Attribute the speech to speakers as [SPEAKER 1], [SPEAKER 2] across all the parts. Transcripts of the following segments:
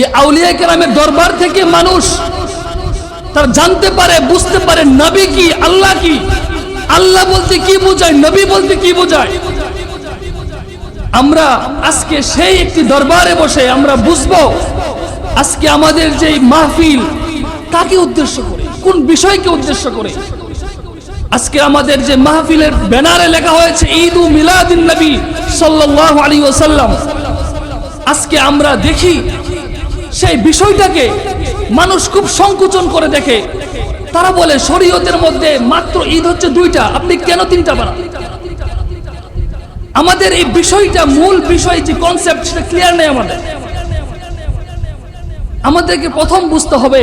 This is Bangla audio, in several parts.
[SPEAKER 1] এই আউলিয়া কেরামের দরবার থেকে মানুষ তারা জানতে পারে, বুঝতে পারে নবী কি, আল্লাহ কি। আল্লাহ বলতে কি বোঝায়, নবী বলতে কি বোঝায়। আমরা আজকে সেই একটি দরবারে বসে আমরা বুঝব আজকে আমাদের যে মাহফিল কাকে উদ্দেশ্য করে, কোন বিষয়কে উদ্দেশ্য করে। আজকে আমাদের যে মাহফিলের ব্যানারে লেখা হয়েছে, ঈদ উ মিলাদিন নবী সাল্লাল্লাহু আলাইহি ওয়াসাল্লাম। আজকে আমরা দেখি সেই বিষয়টাকে মানুষ খুব সংকোচন করে দেখে। তারা বলে, শরীয়তের মধ্যে মাত্র ঈদ হচ্ছে দুইটা। আপনি কেন তিনটা বানান? আমাদের এই বিষয়টা মূল বিষয়, যে কনসেপ্ট সেটা ক্লিয়ার নেই আমাদের। আমাদেরকে প্রথম বুঝতে হবে,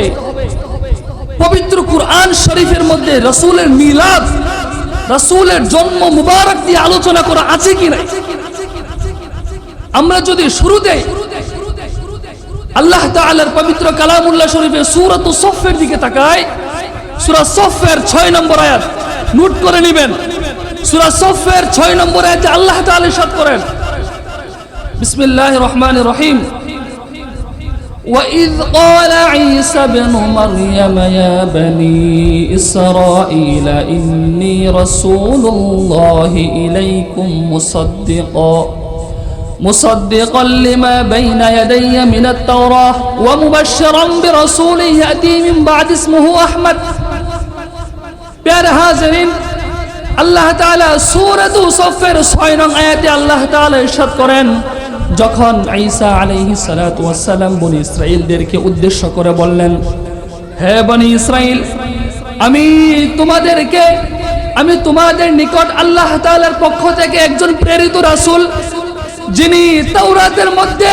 [SPEAKER 1] পবিত্র কুরআন শরীফের মধ্যে রসুলের মিলাদ, রসুলের জন্ম মুবারক দিয়ে আলোচনা করা আছে কি নাই? আমরা যদি শুরুতে আল্লাহ তাআলার পবিত্র কালামুল্লাহ শরীফের সূরাত সফের দিকে তাকাই সূরা সফের 6 নম্বর আয়াত নোট করে নেবেন সূরা সফের 6 নম্বর আয়াতে আল্লাহ তাআলা ইরশাদ করেন বিসমিল্লাহির রহমানির রহিম
[SPEAKER 2] وإذ قال عيسى ابن مريم يا بني إسرائيل إني رسول الله إليكم مصدقا مصدقا لما بين يدي من التوراة ومبشرا برسول يأتي من بعد اسمه أحمد
[SPEAKER 1] প্যারে হাজরিন আল্লাহ তাআলা সূরাত সফের 6 নং আয়াতে আল্লাহ তাআলা ইরশাদ করেন
[SPEAKER 2] যখন ঈসা আলাইহি সালাতু ওয়াসসালাম বনি ইসরাঈলদেরকে উদ্দেশ্য করে বললেন
[SPEAKER 1] হে বনি ইসরাইল আমি তোমাদেরকে আমি তোমাদের নিকট আল্লাহ তাআলার পক্ষ থেকে একজন প্রেরিত রাসূল যিনি তাওরাতের মধ্যে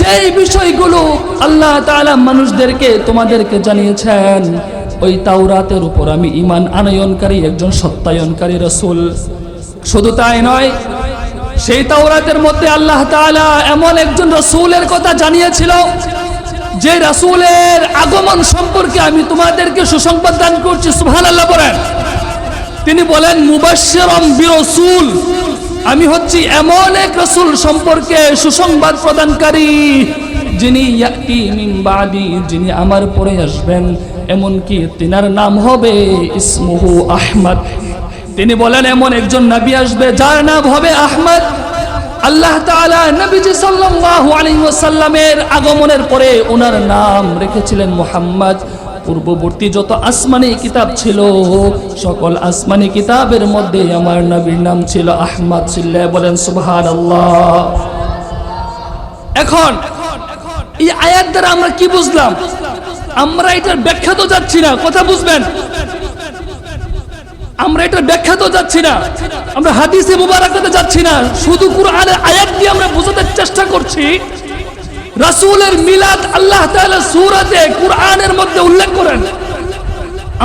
[SPEAKER 1] যেই বিষয়গুলো আল্লাহ তাআলা মানুষদেরকে তোমাদেরকে জানিয়েছেন,
[SPEAKER 2] ওই তাওরাতের উপর আমি ঈমান আনয়নকারী একজন সত্যায়নকারী রাসূল।
[SPEAKER 1] শুধু তাই নয়, সেই তাওরাতের মধ্যে আল্লাহ তাআলা এমন একজন রসুলের কথা জানিয়েছিল, যে রাসূলের আগমন সম্পর্কে আমি তোমাদেরকে সুসংবাদ দান করছি। সুবহানাল্লাহ বলেন। তিনি বলেন, মুবাশশিরাম বিরসুল। আমি হচ্ছি এমন এক রসুল সম্পর্কে সুসংবাদ প্রদানকারী,
[SPEAKER 2] যিনি যিনি আমার পরে আসবেন। এমনকি তিনার নাম হবে ইসমুহু আহমদ।
[SPEAKER 1] তিনি বলেন, এমন একজন নবী আসবে, যার নাম হবে আহমদ। আল্লাহ তাআলা নবীজি সাল্লাল্লাহু আলাইহি ওয়াসাল্লামের আগমনের পরে
[SPEAKER 2] ওনার নাম রেখেছিলেন মোহাম্মদ। পূর্ববর্তী যত আসমানি কিতাব ছিল, সকল আসমানি কিতাবের মধ্যে আমার নবীর নাম ছিল আহমদ সিল্লাহ। বলেন, সুবহানাল্লাহ।
[SPEAKER 1] এখন এই আয়াত দ্বারা আমরা কি বুঝলাম? আমরা এটার ব্যাখ্যা তো যাচ্ছি না, কথা বুঝবেন? আমরা এটার ব্যাখ্যা তো যাচ্ছি না, আমরা হাদিসে মুবারাকাতে যাচ্ছি না, শুধু কুরআনের আয়াত দিয়ে আমরা বোঝাতে চেষ্টা করছি রাসূলের মিলাদ আল্লাহ সূরাতে কুরআনের মধ্যে উল্লেখ করেন।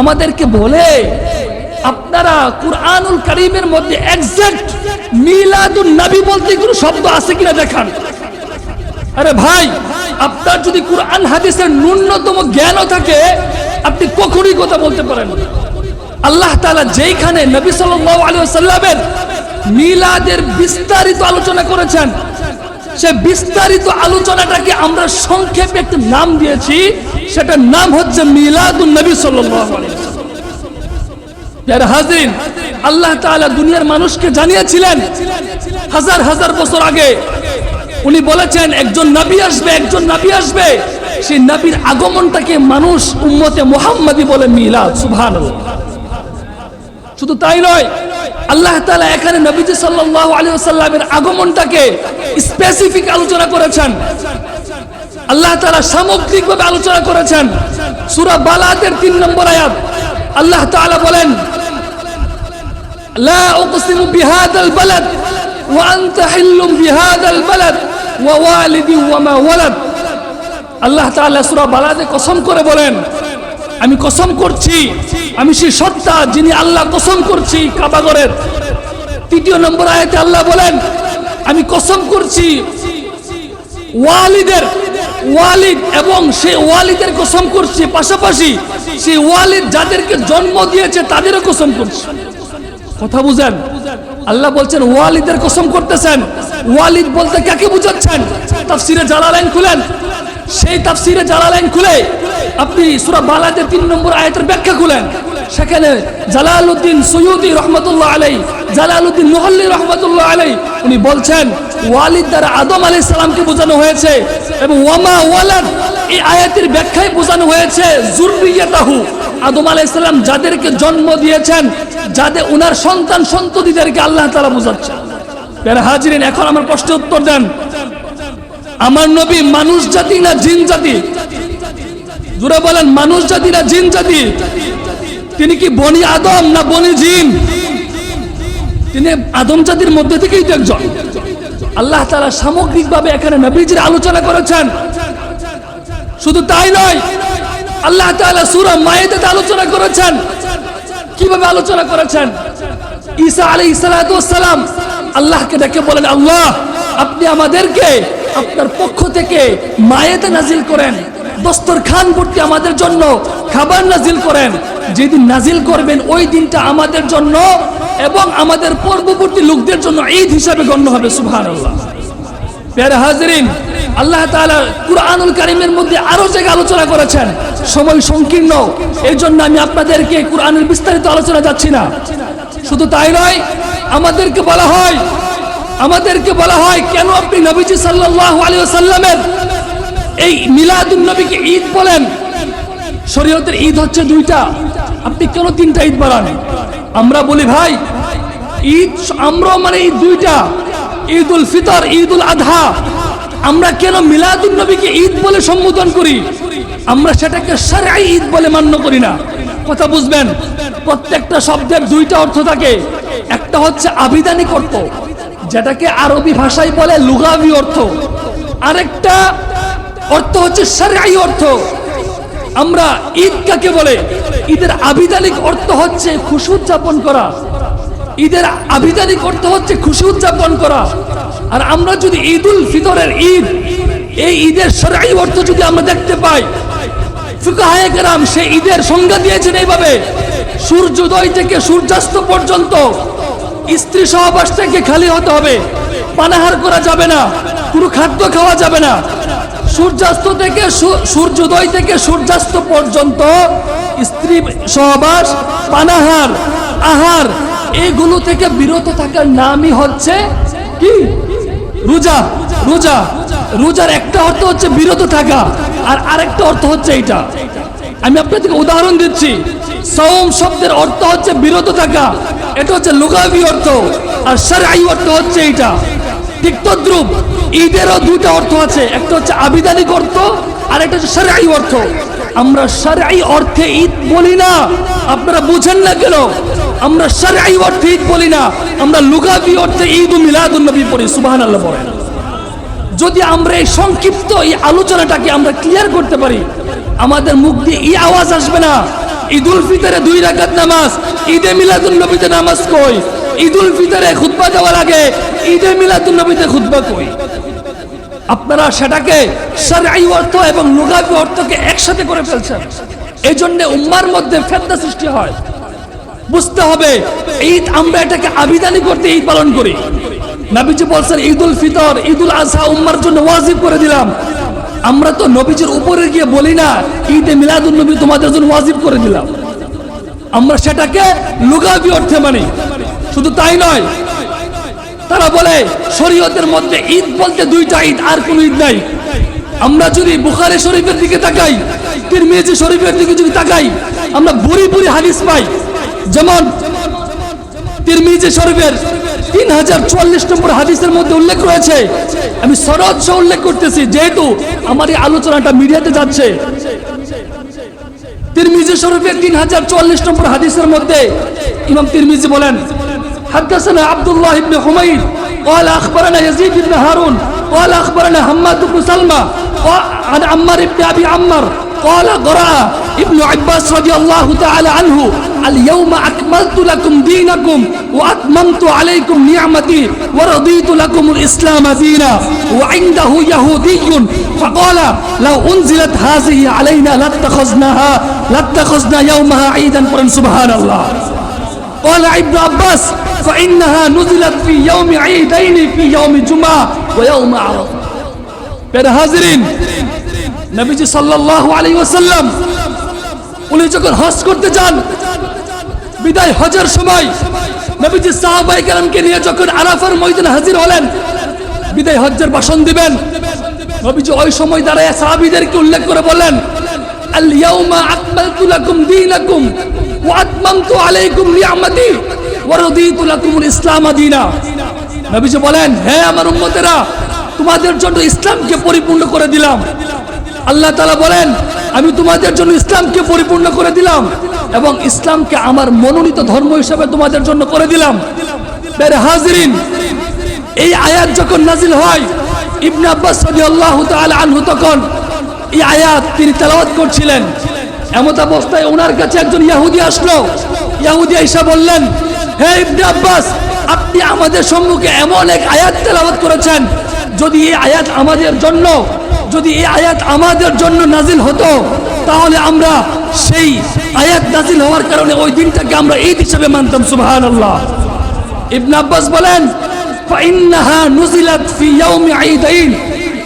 [SPEAKER 1] আমাদেরকে বলে, আপনারা কুরআনুল কারীমের মধ্যে এক্সাক্ট মিলাদুন নবী বলতে কোনো শব্দ আছে কিনা দেখান। আরে ভাই, আপনার যদি কুরআন হাদিসের ন্যূনতম জ্ঞানও থাকে, আপনি কখনই কথা বলতে পারেন আল্লাহ তাআলা যেইখানে নবী সাল্লাল্লাহু আলাইহি ওয়াসাল্লামের মিলাদের বিস্তারিত আলোচনা করেছেন সে বিস্তারিত আলোচনাটাকে আমরা সংক্ষেপে একটা নাম দিয়েছি। সেটার নাম হচ্ছে মিলাদুন নবী হাজির, আল্লাহ তাআলা দুনিয়ার মানুষকে জানিয়েছিলেন, হাজার হাজার বছর আগে উনি বলেছেন, একজন নবী আসবে, একজন নবী আসবে। সেই নবীর আগমনটাকে মানুষ উম্মতে মুহাম্মাদি বলে মিলাদ, সুবহানাল্লাহ। শুধু তাই নয় আল্লাহ তাআলা এখানে নবীজি সাল্লাল্লাহু আলাইহি ওয়াসাল্লামের আগমনটাকে স্পেসিফিক আলোচনা করেছেন। আল্লাহ তাআলা সামগ্রিকভাবে আলোচনা করেছেন। সূরা বালাতের 3 নম্বর আয়াত। আল্লাহ তাআলা বলেন, লা উকসিমু বিহাদাল বালাদ ওয়া আনতা হিল্লুম বিহাদাল বালাদ ওয়া ওয়ালিদি ওয়া মা ওয়ালাদ। আল্লাহ তাআলা সূরা বালাদে কসম করে বলেন আমি কসম করছি, আমি সেই সত্তা যিনি আল্লাহ কসম করছি কাবাগরের। তৃতীয় নম্বর আয়াতে আল্লাহ বলেন, আমি কসম করছি, ওয়ালিদের, ওয়ালিদ এবং সেই ওয়ালিদের কসম করছি। পাশাপাশি সেই ওয়ালিদ যাদেরকে জন্ম দিয়েছে তাদেরও কসম করছি। কথা বুঝেন? আল্লাহ বলছেন, ওয়ালিদের কসম করতেছেন। ওয়ালিদ বলতে কাকে বুঝাচ্ছেন? তাফসিরে জালালাইন খুলেন। সেই তাফসিরে জালালাইন খুলে আপনি সূরা বালাদের তিন নম্বর আয়াতের ব্যাখ্যা খুলেন। সেখানে জালালউদ্দিন সৈয়দি রহমতুল্লাহ আলাই জালালউদ্দিন মুহল্লি রহমতুল্লাহ আলাই উনি বলছেন, ওয়ালিদ দ্বারা আদম আলাইহিস সালামকে বোঝানো হয়েছে এবং ওয়ামা ওয়ালাদ এই আয়াতের ব্যাখ্যায় বোঝানো হয়েছে, জুররিয়াতাহু। আদম আলাইহিস সালাম যাদেরকে জন্ম দিয়েছেন যাদের উনার সন্তান সন্ততিদেরকে আল্লাহ তাআলা বোঝাচ্ছেন। হাজিরিন, এখন আমার প্রশ্নের উত্তর দেন। আমার নবী মানুষ জাতি না জিন জাতি? জুড়ে বলেন, মানুষ জাতি না জিন জাতি? তিনি কি বনি আদম না বনি জিন? তিনি আদম জাতির মধ্যে থেকেই তো একজন। আল্লাহ তারা সামগ্রিকভাবে এখানে নবীজির আলোচনা করেছেন। শুধু তাই নয়, আল্লাহ তাআলা সূরা মায়েদাতে আলোচনা করেছেন। কীভাবে আলোচনা করেছেন? ঈসা আলাইহিস সালাম আল্লাহকে ডেকে বলেন, আল্লাহ, আপনি আমাদেরকে আপনার পক্ষ থেকে মায়েতে নাজিল করেন, দস্তরখান ভর্তি আমাদের জন্য খাবার নাজিল করেন। যেদিন নাজিল করবেন, ওই দিনটা আমাদের জন্য এবং আমাদের পূর্ববর্তী লোকদের জন্য ঈদ হিসাবে গণ্য হবে, সুবহানাল্লাহ। প্যারা হাজরিন, আল্লাহ কুরআনুল কারিমের মধ্যে আরও জায়গায় আলোচনা করেছেন। সময় সংকীর্ণ এই জন্য আমি আপনাদেরকে কুরআনের বিস্তারিত আলোচনা যাচ্ছি না। শুধু তাই নয়, আমাদেরকে বলা হয় আমাদেরকে বলা হয়, কেন আপনি নবীজি সাল্লাল্লাহু আলাইহি ওয়াসাল্লামের এই মিলাদুন নবীকে ঈদ বলেন? শরীয়তের ঈদ হচ্ছে দুইটা। আপনি কেন তিনটা ঈদ বাড়ান? আমরা বলি, ভাই, ঈদ আমরা মানে ঈদ দুইটা। ঈদ উল ফিতর ঈদ উল আধা। আমরা কেন মিলাদুন নবীকে ঈদ বলে সম্বোধন করি? আমরা সেটাকে সারাই ঈদ বলে মান্য করি না। কথা বুঝবেন? প্রত্যেকটা শব্দের দুইটা অর্থ থাকে। একটা হচ্ছে আবিধানিক অর্থ। যেটাকে আরবি ভাষায় বলে লুগাবি অর্থ। আরেকটা অর্থ হচ্ছে সারাই অর্থ। আমরা ঈদ কাকে বলে? ঈদের আবিধানিক অর্থ হচ্ছে খুশি উদযাপন করা। ঈদের আবিধানিক অর্থ হচ্ছে খুশি উদযাপন করা। আর আমরা যদি ঈদুল ফিতরের ঈদ, এই ঈদের সরাই অর্থ যদি আমরা দেখতে পাই, ফুকাহায়ে কেরাম সেই ঈদের সংজ্ঞা দিয়েছেন এইভাবে, সূর্যোদয় থেকে সূর্যাস্ত পর্যন্ত স্ত্রী সহবাস থেকে খালি হতে হবে। পানাহার করা যাবে না, কোনো খাদ্য খাওয়া যাবে না। সূর্যাস্ত থেকে সূর্যোদয় থেকে সূর্যাস্ত পর্যন্ত স্ত্রী সহবাস, পানাহার, আহার, এগুলো থেকে বিরত থাকার নামই হচ্ছে কি? রোজা রোজা। রোজার একটা অর্থ হচ্ছে বিরত থাকা, আর আরেকটা অর্থ হচ্ছে এইটা। আমি আপনাদেরকে উদাহরণ দিচ্ছি। সৌম শব্দের অর্থ হচ্ছে বিরত থাকা এটা হচ্ছে লুগাবি অর্থ, আর সারাই অর্থ হচ্ছে এইটা। ঠিক তদ্রুপ, ঈদেরও দুইটা অর্থ আছে, একটা হচ্ছে আবিধানিক অর্থ, আর একটা হচ্ছে সারাই অর্থ। আমরা সারাই অর্থে ঈদ বলি না, আপনারা বুঝেন না কেন? আমরা সারাই অর্থে ঈদ বলি না, আমরা লুগাবি অর্থে ঈদ ও মিলাদুন নবী পড়ি, সুবহানাল্লাহ বলেন। যদি আমরা এই সংক্ষিপ্ত এই আলোচনাটাকে আমরা ক্লিয়ার করতে পারি, আমাদের মুখ দিয়ে এই আওয়াজ আসবে না ঈদুল ফিতরে দুই রাকাত নামাজ, ঈদে মিলাদুন নবীতে নামাজ কই? ঈদুল ফিতরে খুতবা দেওয়া লাগে ঈদে মিলাদুন নবীতে খুতবা কই? আপনারা সেটাকে সারাই অর্থ এবং লুগাবি অর্থকে একসাথে করে ফেলছেন। এই জন্য উম্মার মধ্যে ফেতনা সৃষ্টি হয়। বুঝতে হবে, ঈদ আমরা এটাকে আবিদানি করতে ঈদ পালন করি। নবীজি বলছেন ঈদ উল ফিতর, ঈদুল আজহা উম্মার জন্য ওয়াজিব করে দিলাম। আমরা তো নবীজির উপরে গিয়ে বলি না, ঈদে মিলাদুল নবী তোমাদের জন্য ওয়াজিব করে দিলাম। আমরা সেটাকে লুগাবি অর্থে মানি। শুধু তাই নয়, তারা বলে, শরীয়তের মধ্যে ঈদ বলতে দুইটা ঈদ, আর কোন ঈদ নাই। আমরা যদি বুখারি শরীফের দিকে তাকাই, তিরমিজি শরীফের দিকে যদি তাকাই, আমরা বুড়ি বুড়ি হাদিস পাই। যেমন তিরমিজি শরীফের তিন হাজার চুয়াল্লিশ নম্বর হাদিসের মধ্যে উল্লেখ রয়েছে আমি সরজ সহ উল্লেখ করতেছি যেহেতু আমার এই আলোচনাটা মিডিয়াতে যাচ্ছে তিরমিজি শরীফের তিন হাজার চুয়াল্লিশ নম্বর হাদিসের মধ্যে ইমাম তিরমিজি বলেন حدثنا عبد الله بن حميد قال اخبرنا يزيد بن هارون قال اخبرنا حماد بن سلمى عن عمار بن ابي عمار قال قراء ابن عباس رضي الله تعالى عنه اليوم أكملت لكم دينكم وأتممت عليكم نعمتي ورضيت لكم الإسلام دينا وعنده يهودي فقال لو أنزلت هذه علينا لاتخذناها لاتخذنا يومها عيدا قرن سبحان الله قال ابن عباس فإنها نزلت في يوم عيدين في يوم جمعة ويوم عرفة بين حاضرين নবীজি সাল্লাল্লাহু আলাইহি ওয়াসাল্লাম, উনি যখন হজ করতে যান, বিদায় হজের সময়, নবীজি সাহাবাই কেরামকে নিয়ে যখন আরাফার ময়দানে হাজির হলেন, বিদায় হজ্জের ভাষণ দিবেন, নবীজি ওই সময় দাঁড়ায় সাহাবীদেরকে উল্লেখ করে বললেন আল ইয়াউমা আকমালতু লাকুম দীনাকুম ওয়া আতমামতু আলাইকুম নি'মাতি ওয়া লাকুমুল ইসলাম দীনা। নবীজি বলেন, হে আমার উম্মতেরা, তোমাদের জন্য ইসলামকে পরিপূর্ণ করে দিলাম। আল্লাহ তালা বলেন, আমি তোমাদের জন্য ইসলামকে পরিপূর্ণ করে দিলাম এবং ইসলামকে আমার মনোনীত ধর্ম হিসাবে তোমাদের জন্য করে দিলাম। হাজিরিন, এই আয়াত যখন নাজিল হয়, ইবনে আব্বাস আনহু তখন এই আয়াত তিনি তেলাওয়াত করছিলেন। এমত অবস্থায় ওনার কাছে একজন ইয়াহুদি আসলো। ইয়াহুদি এসে বললেন, হে ইবনে আব্বাস, আপনি আমাদের সম্মুখে এমন এক আয়াত তেলাওয়াত করেছেন, যদি এই আয়াত আমাদের জন্য যদি এই আয়াত আমাদের জন্য নাজিল হতো, তাহলে আমরা সেই আয়াত নাজিল হওয়ার কারণে ওই দিনটাকে আমরা ঈদ হিসেবে মানতাম, সুবহানাল্লাহ। ইবনে আব্বাস বলেন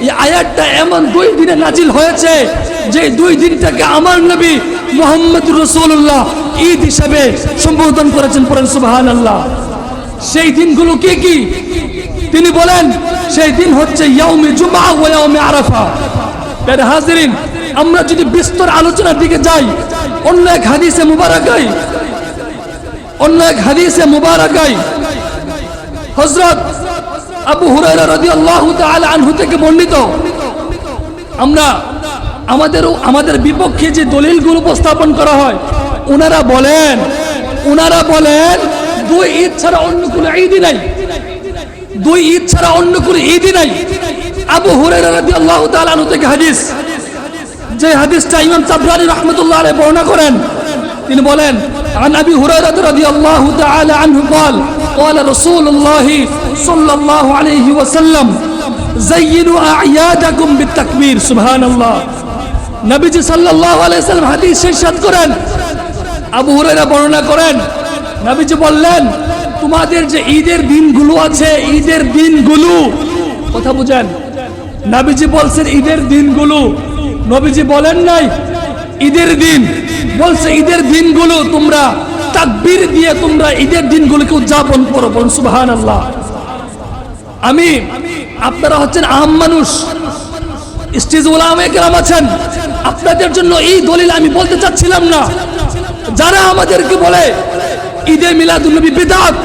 [SPEAKER 1] এই আয়াতটা এমন দুই দিনে নাজিল হয়েছে, যে দুই দিনটাকে আমার মুহাম্মদ সম্বোধন করেছেন সুবহানাল্লাহ। সেই দিনগুলো কি কি? তিনি বলেন, সেই দিন হচ্ছে জুমা হাজিরিন, আমরা যদি বিস্তর আলোচনার দিকে যাই, অন্য এক হাদিসে মুবারাকাই অন্য এক হাদিসে মুবারাকাই হযরত আবু হুরায়রা আনহু থেকে বর্ণিত, আমরা আমাদের আমাদের বিপক্ষে যে দলিলগুলো উপস্থাপন করা হয় ওনারা বলেন ওনারা বলেন, দুই ঈদ ছাড়া অন্য কোনো ঈদই নাই। দুই ঈদ ছাড়া অন্য কোনো ঈদই নাই আবু হুরায়রা রাদিয়াল্লাহু তাআলা আনহু থেকে হাদিস যে হাদিসটা ইমাম তাবরানি রাহমাতুল্লাহ আলাইহি বর্ণনা করেন তিনি বলেন عن ابي هريره رضي الله تعالى عنه قال قال رسول الله صلى الله عليه وسلم زينوا اعيادكم بالتكبير سبحان الله নবীজি সাল্লাল্লাহু আলাইহি সাল্লাম হাদিস শেষাত করেন আবু হুরায়রা বর্ণনা করেন নবীজি বললেন তোমাদের যে ঈদের দিনগুলো আছে, ঈদের দিনগুলো। কথা বুঝেন? নবীজি বলছেন ঈদের দিনগুলো। নবীজি বলেন নাই, ঈদের দিন। বলছে ঈদের দিনগুলো তোমরা তাকবীর দিয়ে তোমরা ঈদের দিনগুলোকে উদযাপন করো বলুন সুবহান আল্লাহ আমি, আপনারা হচ্ছেন আম মানুষ। স্টেজ ওলামে কেরাম আছেন। আপনাদের জন্য এই দলিল আমি বলতে চাচ্ছিলাম না। যারা আমাদেরকে বলে, ঈদে মিলাদুল্নবী বেদাত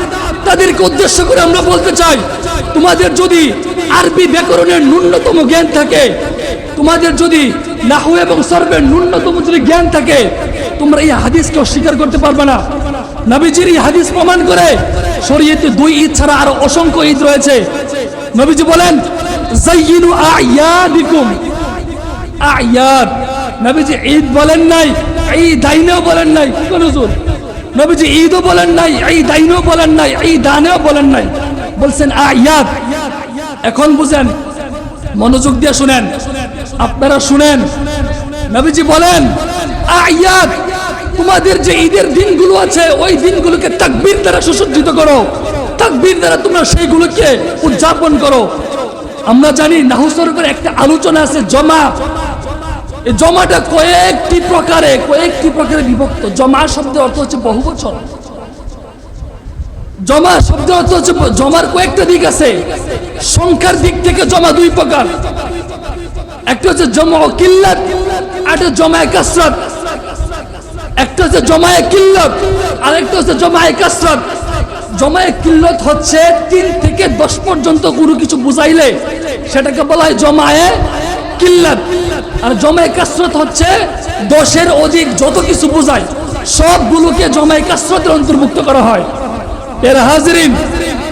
[SPEAKER 1] তাদেরকে উদ্দেশ্য করে আমরা বলতে চাই, তোমাদের যদি আরবি ব্যাকরণের ন্যূনতম জ্ঞান থাকে, তোমাদের যদি নাহু এবং সর্বের ন্যূনতম যদি জ্ঞান থাকে, তোমরা এই হাদিসকে অস্বীকার করতে পারবে না। নবীজির এই হাদিস প্রমাণ করে শরীয়তে দুই ঈদ ছাড়া আরও অসংখ্য ঈদ রয়েছে। নবীজি বলেন, জাইয়িনু আয়াদিকুম আয়াদ নবীজি ঈদ বলেন নাই, ঈদ আইনেও বলেন নাই। কোন হুজুর? নবীজি ঈদও বলেন নাই ঈদ আইনেও বলেন নাই ঈদ আনেও বলেন নাই। বলছেন আয়াদ এখন বুঝেন, মনোযোগ দিয়ে শুনেন। আপনারা শুনেন। নবীজি বলেন আয়াদ তোমাদের যে ঈদের দিনগুলো আছে, ওই দিনগুলোকে তাকবীর দ্বারা সুসজ্জিত করো। তাকবীর দ্বারা তোমরা সেইগুলোকে উদযাপন করো। আমরা জানি নাহু সরকার একটা আলোচনা আছে জমা এই জমাটা কয়েকটি প্রকারে কয়েকটি প্রকারে বিভক্ত। জমা শব্দের অর্থ হচ্ছে বহু বছর জমা শব্দের অর্থ হচ্ছে জমার কয়েকটা দিক আছে। সংখ্যার দিক থেকে জমা দুই প্রকার। একটা হচ্ছে জমা কিল্লাত একটা জমায় কাসরাত। একটা হচ্ছে জমায়ে কিল্লত আর একটা হচ্ছে জমায়ে কাসরাত। জমায়ে কিল্লত হচ্ছে তিন থেকে দশ পর্যন্ত কোনো কিছু বুঝাইলে, সেটাকে বলা হয় জমায়ে কিল্লাত। আর জমায়ে কাসরত হচ্ছে দশের অধিক যত কিছু বোঝায়, সবগুলোকে জমায়ে কাসরতের অন্তর্ভুক্ত করা হয়। এর হাজরিন,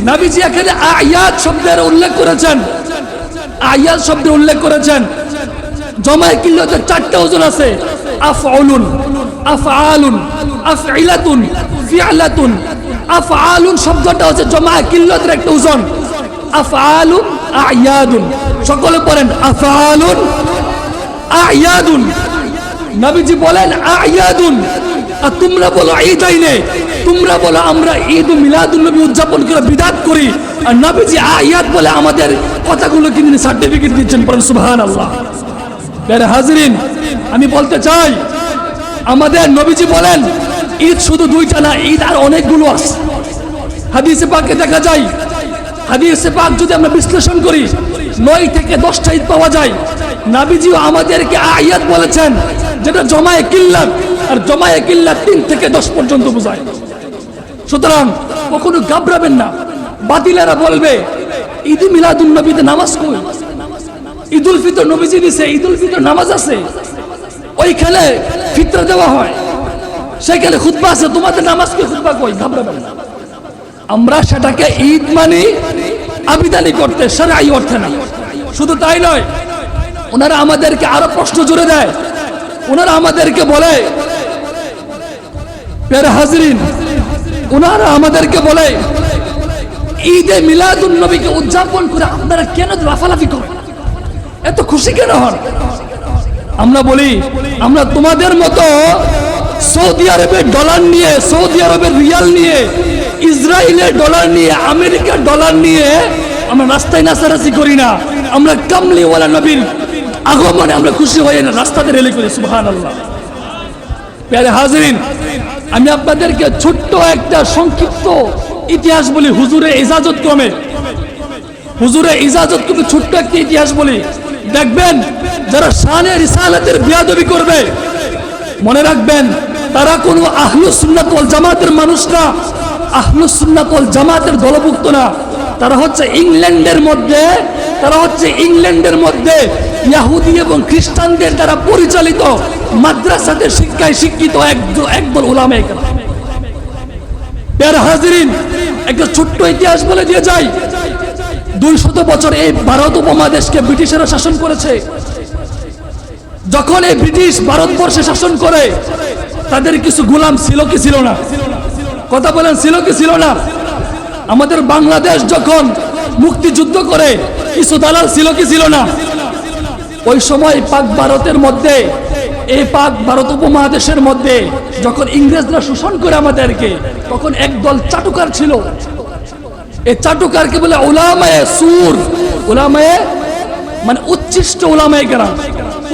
[SPEAKER 1] নাবিজি এখানে আয়াত শব্দের উল্লেখ করেছেন। আয়াত শব্দের উল্লেখ করেছেন। জমায়ে কিল্লতের চারটা ওজন আছে। আফআলুন আফআলুন, আফইলাতুন, ফিআলাতুন। আফআলুন শব্দটা হচ্ছে জমায়ে কিল্লতের একটা ওজন। আফআলুন আয়াদুন। সকলে পড়েন আফআলুন আয়াদুন। নবীজি বলেন, আয়াদুন। আর তোমরা বলো ঈদ আইনে তোমরা বলো, আমরা ঈদ মিলাদুল নবী উদযাপন করে বিদাত করি। আর নবীজি আয়াত বলে আমাদের কথাগুলো কি কিন্তু সার্টিফিকেট দিচ্ছেন পড়েন সুবহানাল্লাহ। বের হাজরিন, আমি বলতে চাই, আমাদের নবীজি বলেন, ঈদ শুধু দুইটা না, ঈদ আর অনেকগুলো আছে। হাদিসে পাকে দেখা যায় হাদিসে পাক যদি আমরা বিশ্লেষণ করি, নয় থেকে দশটা ঈদ পাওয়া যায়। নাবিজিও আমাদেরকে আয়াত বলেছেন, যেটা জমায়ে কিল্লাত, আর জমায়ে কিল্লাত তিন থেকে দশ পর্যন্ত বোঝায়। সুতরাং কখনো ঘাবড়াবেন না। বাতিলেরা বলবে, ঈদ মিলাদুল নবীতে নামাজ কই? ঈদুল ফিতর নবীজি দিছে, ঈদুল ফিতর নামাজ আছে। ওইখানে ফিতরা দেওয়া হয়। সেখানে খুতবা আছে, তোমাদের নামাজ কি খুতবা কই? ঘাবড়াবেন না। আমরা সেটাকে ঈদ মানি, আবিদানি করতে, সারাই অর্থে না। শুধু তাই নয়, ওনারা আমাদেরকে আরও প্রশ্ন জুড়ে দেয়। ওনারা আমাদেরকে বলে হাজরিন, ওনারা আমাদেরকে বলে, ঈদে মিলাদুন নবীকে উদযাপন করে আপনারা কেন লাফালাফি করেন? এত খুশি কেন হন? আমরা বলি, আমরা তোমাদের মতো সৌদি আরবের ডলার নিয়ে, সৌদি আরবের রিয়াল নিয়ে ইসরায়েলের ডলার নিয়ে আমেরিকার ডলার নিয়ে আমরা রাস্তায় নাচারাচি করি না। আমরা কামলিওয়ালা নবীর আগমনে আমরা খুশি হয়ে না রাস্তাতে রেলি করি সুবহান আল্লাহ হাজরিন, আমি আপনাদেরকে ছোট্ট একটা সংক্ষিপ্ত ইতিহাস বলি, হুজুরে ইজাজত ক্রমে। হুজুরে ইজাজত ক্রমে ছোট্ট একটা ইতিহাস বলি। দেখবেন, যারা শানে রিসালাতের বিয়াদবি করবে, মনে রাখবেন, তারা কোনো আহলুস সুন্নাত ওয়াল জামাতের মানুষ না জামাতের দলভুক্ত না। তারা হচ্ছে ইংল্যান্ডের মধ্যে, তারা হচ্ছে ইংল্যান্ডের মধ্যে ইয়াহুদি এবং খ্রিস্টানদের দ্বারা পরিচালিত মাদ্রাসাতে শিক্ষায় শিক্ষিত একদল ওলামে একটা ছোট্ট ইতিহাস বলে দিয়ে যাই। দুই শত বছর এই ভারত উপমহাদেশকে ব্রিটিশেরা শাসন করেছে। যখন এই ব্রিটিশ ভারতবর্ষে শাসন করে, তাদের কিছু গোলাম ছিল কি ছিল না? কথা বলেন, ছিল কি ছিল না? আমাদের বাংলাদেশ যখন মুক্তিযুদ্ধ করে, কিছু দালাল ছিল কি ছিল না? ওই সময় পাক ভারতের মধ্যে, এই পাক ভারত উপমহাদেশের মধ্যে যখন ইংরেজরা শোষণ করে আমাদেরকে, তখন একদল চাটুকার ছিল। এই চাটুকারকে বলে ওলামায়ে সুর। ওলামায়ে মানে উচ্ছিষ্ট ওলামায়ে গ্রাম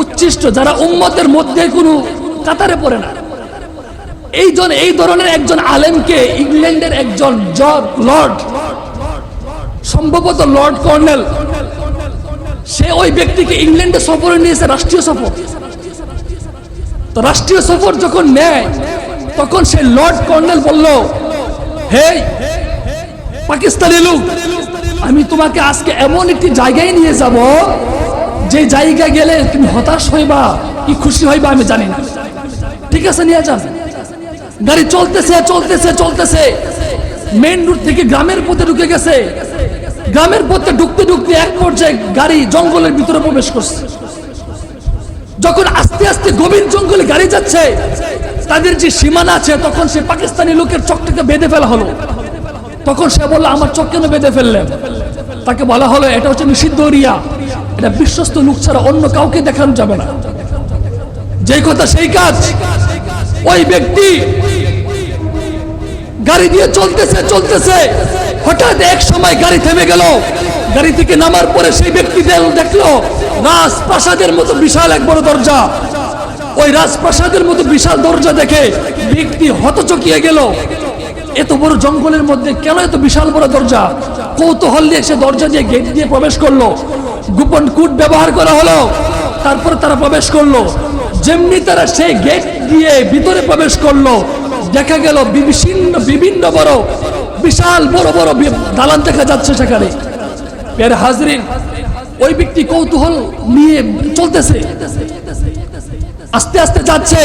[SPEAKER 1] উচ্ছিষ্ট যারা উম্মতের মধ্যে কোনো কাতারে পড়ে না। এই জন এই ধরনের একজন আলেমকে ইংল্যান্ডের একজন জজ, লর্ড, সম্ভবত লর্ড কর্নেল, সে ওই ব্যক্তিকে ইংল্যান্ডে সফরে নিয়েছে, রাষ্ট্রীয় সফর। তো রাষ্ট্রীয় সফর যখন নেয়, তখন সে লর্ড কর্নেল বলল, হে পাকিস্তানি লোক, আমি তোমাকে আজকে এমন একটি জায়গায় নিয়ে যাব, যে জায়গা গেলে তুমি হতাশ হইবা, কি খুশি হইবা আমি জানি না। ঠিক আছে, নিয়ে যান। গাড়ি চলতেছে চলতেছে চলতেছে। মেইন রুট থেকে গ্রামের পথে ঢুকে গেছে। গ্রামের পথে ঢুকতে ঢুকতে এক পর্যায়ে গাড়ি জঙ্গলের ভিতরে প্রবেশ করছে। যখন আস্তে আস্তে গভীর জঙ্গলে গাড়ি যাচ্ছে, তাদের যে সীমানা আছে, তখন সে পাকিস্তানি লোকের চোখটাকে বেঁধে ফেলা হলো। তখন সে বলল, আমার চোখ কেন বেঁধে ফেললেন? তাকে বলা হলো, এটা হচ্ছে নিষিদ্ধ রিয়া। এটা বিশ্বস্ত লোক ছাড়া অন্য কাউকে দেখানো যাবে না। যেই কথা সেই কাজ ওই ব্যক্তি গাড়ি দিয়ে চলতেছে চলতেছে। হঠাৎ এক সময় গাড়ি থেমে গেল। গাড়ি থেকে নামার পরে সেই ব্যক্তি দেখল, রাজপ্রাসাদের মতো বিশাল এক বড় দরজা। ওই রাজপ্রাসাদের মতো বিশাল দরজা দেখে ব্যক্তি হতচকিয়ে গেল। এত বড় জঙ্গলের মধ্যে কেন এত বিশাল বড় দরজা? কৌতূহল দিয়ে সে দরজা দিয়ে গেট দিয়ে প্রবেশ করল। গোপন কুট ব্যবহার করা হলো। তারপরে তারা প্রবেশ করল। যেমনি তারা সেই গেট দিয়ে ভিতরে প্রবেশ করল। দেখা গেল বিভিন্ন বিভিন্ন বড়, বিশাল বড় বড় দালান দেখা যাচ্ছে সেখানে। এর হাজরিন, ওই ব্যক্তি কৌতূহল নিয়ে চলতেছে। আস্তে আস্তে যাচ্ছে।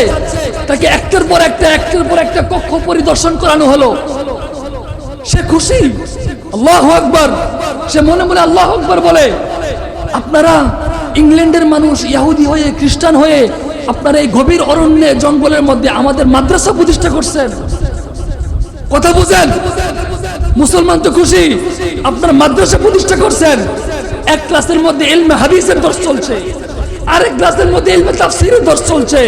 [SPEAKER 1] তাকে একটার পর একটা, একটার পর একটা কক্ষ পরিদর্শন করানো হলো। সে খুশি। আল্লাহ আকবর। সে মনে মনে আল্লাহ আকবর বলে, আপনারা ইংল্যান্ডের মানুষ, ইয়াহুদি হয়ে, খ্রিস্টান হয়ে আপনারা এই গভীর অরণ্যে, জঙ্গলের মধ্যে আমাদের মাদ্রাসা প্রতিষ্ঠা করছেন। কথা বুঝেন? মুসলমান তো খুশি, আপনার মাদ্রাসা প্রতিষ্ঠা করছেন। এক ক্লাসের মধ্যে এলমে হাদিসের দর্শ চলছে, আরেক ক্লাসের মধ্যে এলমে তাফসীরের দর্শ চলছে।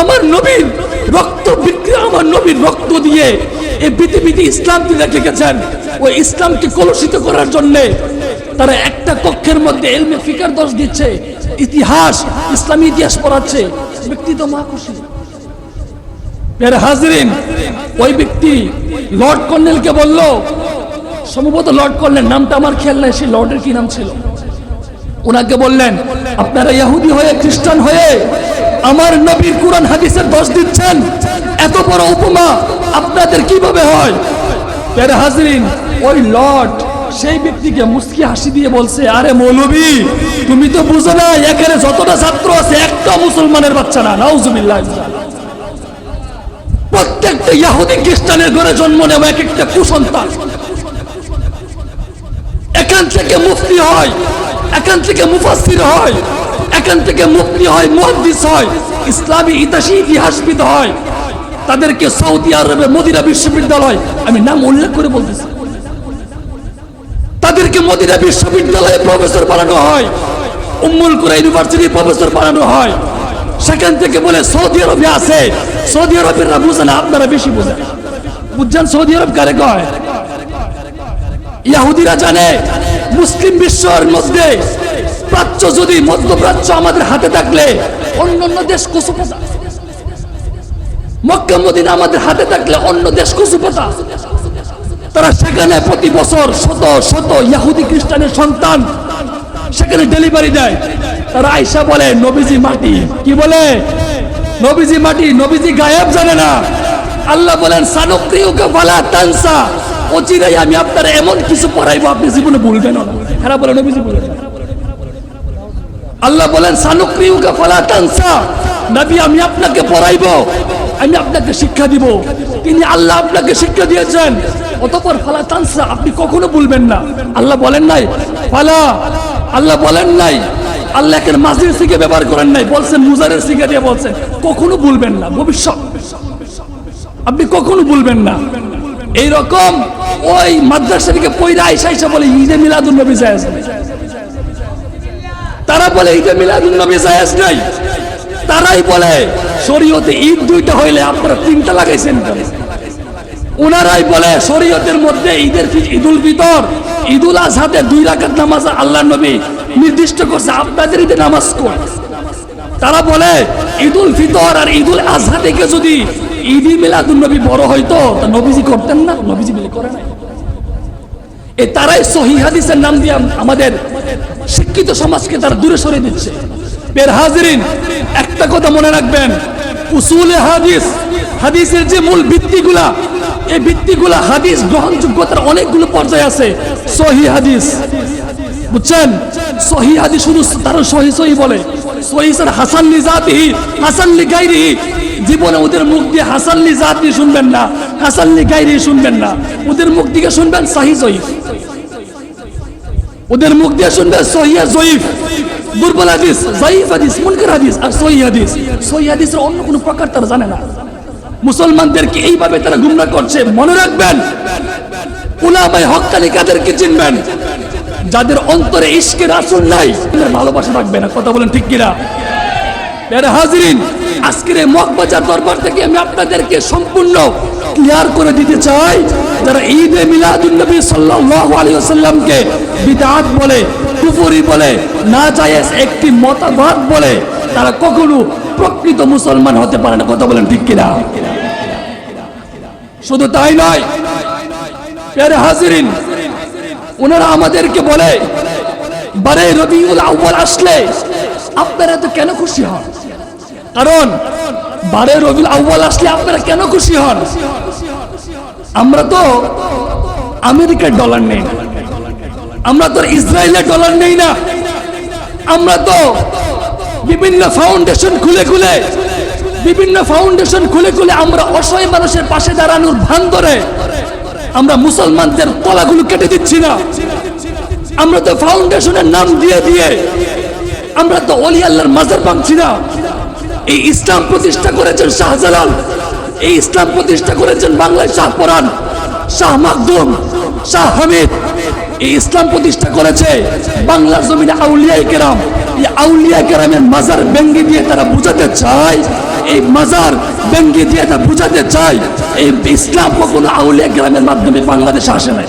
[SPEAKER 1] আমার নবীর রক্ত বিক্রি, আমার নবীর রক্ত দিয়ে এই পৃথিবীতে ইসলাম তিনি লিখেছেন ওই ইসলামকে কলুষিত করার জন্য তারা একটা কক্ষের মধ্যে এলমে ফিকার দোষ দিচ্ছে, ইতিহাস, ইসলামী ইতিহাস পড়াচ্ছে। ব্যক্তি তো মা খুশি এর হাজরিন, ওই ব্যক্তি লর্ড কর্নেলকে বলল, সম্ভবত লর্ড কর্নেল, নামটা আমার খেয়াল নাই, সেই লর্ডের কি নাম ছিল? ওনাকে বললেন, আপনারা ইহুদি হয়ে, খ্রিস্টান হয়ে আমার নবীর কোরআন হাদিসের দোষ দিচ্ছেন। এত বড় উপমা আপনাদের কীভাবে হয়? এর হাজরিন, ওই লর্ড সেই ব্যক্তিকে মুস্কি হাসি দিয়ে বলছে, আরে মৌলবী, তুমি তো বুঝো না, এখানে যতটা ছাত্র আছে, একটা মুসলমানের বাচ্চা না, নাউজুবিল্লাহ। প্রত্যেকটা ইহুদি খ্রিস্টানের ঘরে জন্ম নেওয়া এক একটা কুসন্তান। এখান থেকে মুক্তি হয়, এখান থেকে মুফাসির হয়, এখান থেকে মুক্তি হয়, মুহাদ্দিস হয়, ইসলামী ইতিহাসী ইতিহাসবিদ হয়। তাদেরকে সৌদি আরবে মদিনা বিশ্ববিদ্যালয়, আমি নাম উল্লেখ করে বলতেছি। তাদেরকে মদিনা বিশ্ববিদ্যালয়ে প্রফেসর বানানো হয়। উম্মুল কুরা ইউনিভার্সিটি প্রফেসর বানানো হয়। সেখান থেকে বলে, সৌদি আরবে আছে। সৌদি আরবেররা বুঝে না, আপনারা বেশি বুঝেন। বুঝছেন সৌদি আরব কারে কয়? ইহুদিরা জানে, মুসলিম বিশ্বের মধ্যে প্রাচ্য যদি মধ্যপ্রাচ্য আমাদের হাতে থাকলে অন্য অন্য দেশ কুসুপাতা মক্কা, মদিনা আমাদের হাতে থাকলে অন্য দেশ কুসুপাতা তারা সেখানে প্রতি বছর শত শত ইয়াহুদি খ্রিস্টানের সন্তান সেখানে ডেলিভারি দেয়। তারা আয়সা বলে, নবীজি মাটি। কি বলে? নবীজি মাটি, নবীজি গায়েব জানে না। আল্লাহ বলেন, সানুক্রিয়কে ফালা তানসা। অচিরাই আমি আপনার এমন কিছু পড়াইবো, আপনি জীবনে ভুলবেন না। খারাপ বলে, নবীজি বলবেন আল্লাহ বলেন, সানুক্রিয়কে ফালা তানসা। নবী, আমি আপনাকে পড়াইবো। আমি আপনাকে শিক্ষা দিব। তিনি আল্লাহ আপনাকে শিক্ষা দিয়েছেন। অতপর ফালা তানসা, আপনি কখনো ভুলবেন না। আল্লাহ বলেন নাই, ফালা, আল্লাহ বলেন নাই আল্লাহ একের মাসির শিখে ব্যবহার করেন নাই, বলছেন মুজারের শিখে দিয়ে বলছেন, কখনো বলবেন না, ভবিষ্যৎ। আপনি কখনো ভুলবেন না। এইরকম ওই মাদ্রাসা থেকে পয়রা আইসা আইসা বলে, ঈদে মিলাদুল নবী জায়েজ নাই। তারা বলে, ঈদে মিলাদুল নবী জায়েজ নাই। তারাই বলে, শরীয়তে ঈদ দুইটা হইলে আপনারা তিনটা লাগাইছেন? ওনারাই বলে, শরীয়তের মধ্যে ঈদের ঈদুল ফিতর, ঈদুল আজহাতে দুই রাকাত নামাজ আল্লাহ নবী নির্দিষ্ট করছে, আপনাদের ঈদে নামাজ কোন? তারা বলে, ঈদুল ফিতর আর ঈদুল আজহা থেকে যদি ঈদি মিলাদুল নবী বড় হইতো তা নবীজি করতেন না, নবীজি মিলে করে নাই। এ তারাই সহি হাদিসের নাম দিয়ে আমাদের শিক্ষিত সমাজকে তারা দূরে সরিয়ে দিচ্ছে। বের হাজিরিন, একটা কথা মনে রাখবেন, উসুলে হাদিস, হাদিসের যে মূল ভিত্তিগুলা এই ভিত্তিগুলা হাদিস গ্রহণযোগ্যতার অনেকগুলো পর্যায়ে আছে। সহি হাদিস। বুঝছেন? সহি হাদিস শুধু তারা সহি সহি বলে। সহি স্যার হাসান লি জাতিহি হাসান লি গাইরিহি জীবনে ওদের মুখ দিয়ে হাসান লি জাতি শুনবেন না। হাসান লি গাইরিহি শুনবেন না। ওদের মুখ দিয়ে শুনবেন সাহি জয়ীফ ওদের মুখ দিয়ে শুনবেন সহিয়া জয়ীফ। দুর্বল হাদিস, জয়ীফ হাদিস, মুনকার হাদিস আর সহি হাদিস। সহি হাদিসের অন্য কোনো প্রকার তারা জানে না। মুসলমানদেরকে এইভাবে তারা গুমরা করছে, মনে রাখবেন? উলামাই হক্কানি কাদেরকে চিনবেন? যাদের অন্তরে ইশকের আসল নাই ভালোবাসা রাখবে না। কথা বলেন ঠিক কিনা? হাজিরিন, আজকের এই মকবাজার দরবার থেকে আমি আপনাদেরকে সম্পূর্ণ ক্লিয়ার করে দিতে চাই, যারা ঈদে মিলাদুন নবী সাল্লাল্লাহু আলাইহি ওয়াসাল্লামকে বিদআত বলে, কুফরি বলে না জায়েজ একটি মতবাদ বলে তারা কখনো প্রকৃত মুসলমান হতে পারে না। কথা বলেন ঠিক কিনা? শুধু তাই নয় হাজিরিন, ওনারা আমাদেরকে বলে, বারে রবিউল আউ্বাল আসলে আপনারা তো কেন খুশি হন? কারণ বারে রবিউল আউ্বাল আসলে আপনারা কেন খুশি হন? আমরা তো আমেরিকার ডলার নেই। আমরা তো ইসরায়েলের ডলার নেই না। আমরা তো বিভিন্ন ফাউন্ডেশন খুলে খুলে, বিভিন্ন ফাউন্ডেশন খুলে খুলে আমরা অসহায় মানুষের পাশে দাঁড়ানোর ভান ধরে, আমরা মুসলমানদের তলাগুলো কেটে দিচ্ছি না। আমরা তো ফাউন্ডেশনের নাম দিয়ে দিয়ে, আমরা তো অলি আল্লাহর মাজার ভাঙছি না। এই ইসলাম প্রতিষ্ঠা করেছেন শাহজালাল, এই ইসলাম প্রতিষ্ঠা করেছেন বাংলায় শাহপরান শাহ মাকদুম, শাহ হামিদ। এই ইসলাম প্রতিষ্ঠা করেছে বাংলার জমিনে আউলিয়াই কেরাম আউলিয়া কেরামের মাজার ব্যঙ্গি দিয়ে তারা বুঝাতে চায়, এই মাজার ব্যঙ্গি দিয়ে তারা বুঝাতে চায়, এই ইসলাম কখনো আউলিয়া কেরামের মাধ্যমে বাংলাদেশে আসে নাই।